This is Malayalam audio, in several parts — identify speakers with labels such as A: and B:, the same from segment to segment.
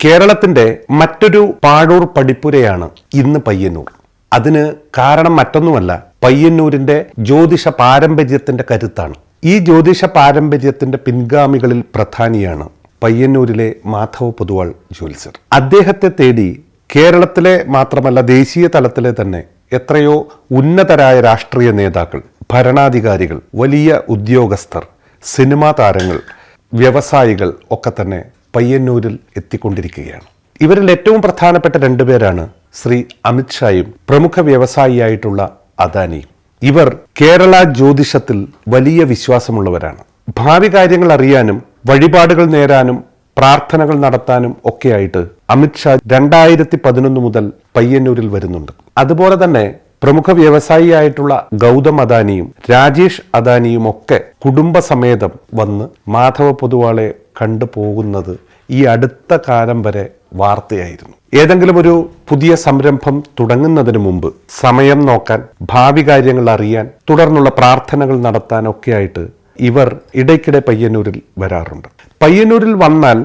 A: കേരളത്തിന്റെ മറ്റൊരു പാഴൂർ പഠിപ്പുരയാണ് ഇന്ന് പയ്യന്നൂർ. അതിന് കാരണം മറ്റൊന്നുമല്ല പയ്യന്നൂരിന്റെ ജ്യോതിഷ പാരമ്പര്യത്തിന്റെ കരുത്താണ്. ഈ ജ്യോതിഷ പാരമ്പര്യത്തിന്റെ പിൻഗാമികളിൽ പ്രധാനിയാണ് പയ്യന്നൂരിലെ മാധവ പൊതുവാൾ ജ്യോത്സ്യർ. അദ്ദേഹത്തെ തേടി കേരളത്തിലെ മാത്രമല്ല ദേശീയ തലത്തിലെ തന്നെ എത്രയോ ഉന്നതരായ രാഷ്ട്രീയ നേതാക്കൾ ഭരണാധികാരികൾ വലിയ ഉദ്യോഗസ്ഥർ സിനിമാ താരങ്ങൾ വ്യവസായികൾ ഒക്കെ തന്നെ പയ്യന്നൂരിൽ എത്തിക്കൊണ്ടിരിക്കുകയാണ്. ഇവരിൽ ഏറ്റവും പ്രധാനപ്പെട്ട രണ്ടുപേരാണ് ശ്രീ അമിത്ഷായും പ്രമുഖ വ്യവസായിയായിട്ടുള്ള അദാനിയും ഇവർ കേരള ജ്യോതിഷത്തിൽ വലിയ വിശ്വാസമുള്ളവരാണ്. ഭാവി കാര്യങ്ങൾ അറിയാനും വഴിപാടുകൾ നേരാനും പ്രാർത്ഥനകൾ നടത്താനും ഒക്കെയായിട്ട് അമിത്ഷാ രണ്ടായിരത്തി പതിനൊന്ന് മുതൽ പയ്യന്നൂരിൽ വരുന്നുണ്ട്. അതുപോലെ തന്നെ പ്രമുഖ വ്യവസായിയായിട്ടുള്ള ഗൗതം അദാനിയും രാജേഷ് അദാനിയും ഒക്കെ കുടുംബസമേതം വന്ന് മാധവ പൊതുവാളെ കണ്ടു പോകുന്നത് ഈ അടുത്ത കാലം വരെ വാർത്തയായിരുന്നു. ഏതെങ്കിലും ഒരു പുതിയ സംരംഭം തുടങ്ങുന്നതിന് മുമ്പ് സമയം നോക്കാൻ ഭാവി കാര്യങ്ങൾ അറിയാൻ തുടർന്നുള്ള പ്രാർത്ഥനകൾ നടത്താനൊക്കെയായിട്ട് ഇവർ ഇടയ്ക്കിടെ പയ്യന്നൂരിൽ വരാറുണ്ട്. പയ്യന്നൂരിൽ വന്നാൽ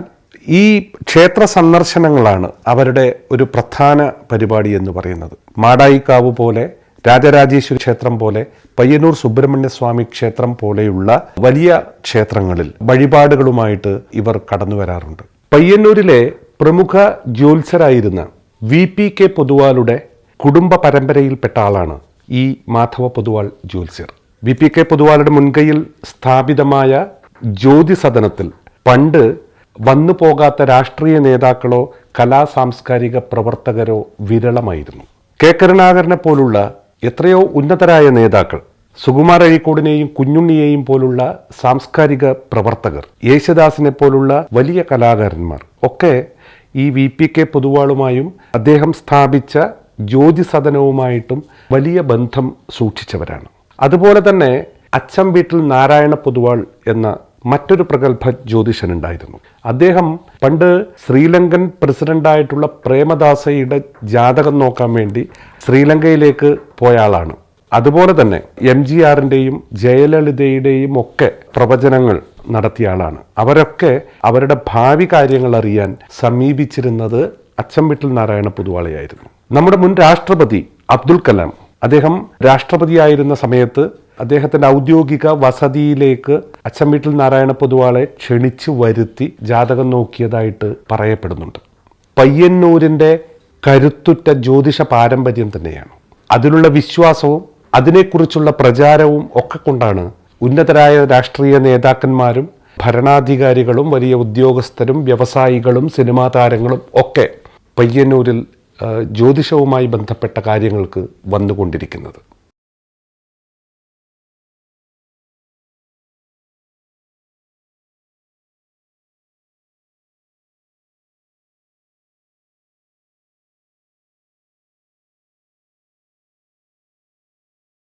A: ഈ ക്ഷേത്ര സന്ദർശനങ്ങളാണ് അവരുടെ ഒരു പ്രധാന പരിപാടി എന്ന് പറയുന്നത്. മാടായിക്കാവ് പോലെ രാജരാജേശ്വരി ക്ഷേത്രം പോലെ പയ്യന്നൂർ സുബ്രഹ്മണ്യ സ്വാമി ക്ഷേത്രം പോലെയുള്ള വലിയ ക്ഷേത്രങ്ങളിൽ വഴിപാടുകളുമായിട്ട് ഇവർ കടന്നു വരാറുണ്ട്. പയ്യന്നൂരിലെ പ്രമുഖ ജ്യോത്സരായിരുന്ന വി പി കെ പൊതുവാളുടെ കുടുംബ പരമ്പരയിൽപ്പെട്ട ആളാണ് ഈ മാധവ പൊതുവാൾ ജ്യോത്സ്യർ. വി പി കെ പൊതുവാളുടെ മുൻകൈയിൽ സ്ഥാപിതമായ ജ്യോതിസദനത്തിൽ പണ്ട് വന്നു പോകാത്ത രാഷ്ട്രീയ നേതാക്കളോ കലാ സാംസ്കാരിക പ്രവർത്തകരോ വിരളമായിരുന്നു. കെ കരുണാകരനെ പോലുള്ള എത്രയോ ഉന്നതരായ നേതാക്കൾ സുകുമാർ അഴീക്കോടിനെയും കുഞ്ഞുണ്ണിയെയും പോലുള്ള സാംസ്കാരിക പ്രവർത്തകർ യേശുദാസിനെ പോലുള്ള വലിയ കലാകാരന്മാർ ഒക്കെ ഈ വി പി കെ പൊതുവാളുമായും അദ്ദേഹം സ്ഥാപിച്ച ജ്യോതിസദനവുമായിട്ടും വലിയ ബന്ധം സൂക്ഷിച്ചവരാണ്. അതുപോലെ തന്നെ അച്ചം വീട്ടിൽ നാരായണ പൊതുവാൾ എന്ന മറ്റൊരു പ്രഗത്ഭ ജ്യോതിഷനുണ്ടായിരുന്നു. അദ്ദേഹം പണ്ട് ശ്രീലങ്കൻ പ്രസിഡന്റായിട്ടുള്ള പ്രേമദാസയുടെ ജാതകം നോക്കാൻ വേണ്ടി ശ്രീലങ്കയിലേക്ക് പോയ ആളാണ്. അതുപോലെ തന്നെ എം ജി ആറിന്റെയും ജയലളിതയുടെയും ഒക്കെ പ്രവചനങ്ങൾ നടത്തിയ ആളാണ്. അവരൊക്കെ അവരുടെ ഭാവി കാര്യങ്ങൾ അറിയാൻ സമീപിച്ചിരുന്നത് അച്ചംവിട്ടിൽ നാരായണ പൊതുവാളയായിരുന്നു. നമ്മുടെ മുൻ രാഷ്ട്രപതി അബ്ദുൽ കലാം. അദ്ദേഹം രാഷ്ട്രപതിയായിരുന്ന സമയത്ത് അദ്ദേഹത്തിന്റെ ഔദ്യോഗിക വസതിയിലേക്ക് അച്ചംവീട്ടിൽ നാരായണ പൊതുവാളെ ക്ഷണിച്ചു വരുത്തി ജാതകം നോക്കിയതായിട്ട് പറയപ്പെടുന്നുണ്ട്. പയ്യന്നൂരിന്റെ കരുത്തുറ്റ ജ്യോതിഷ പാരമ്പര്യം തന്നെയാണ്. അതിലുള്ള വിശ്വാസവും അതിനെക്കുറിച്ചുള്ള പ്രചാരവും ഒക്കെ കൊണ്ടാണ് ഉന്നതരായ രാഷ്ട്രീയ നേതാക്കന്മാരും ഭരണാധികാരികളും വലിയ ഉദ്യോഗസ്ഥരും വ്യവസായികളും സിനിമാ താരങ്ങളും ഒക്കെ പയ്യന്നൂരിൽ ജ്യോതിഷവുമായി ബന്ധപ്പെട്ട കാര്യങ്ങൾക്ക് വന്നുകൊണ്ടിരിക്കുന്നത്.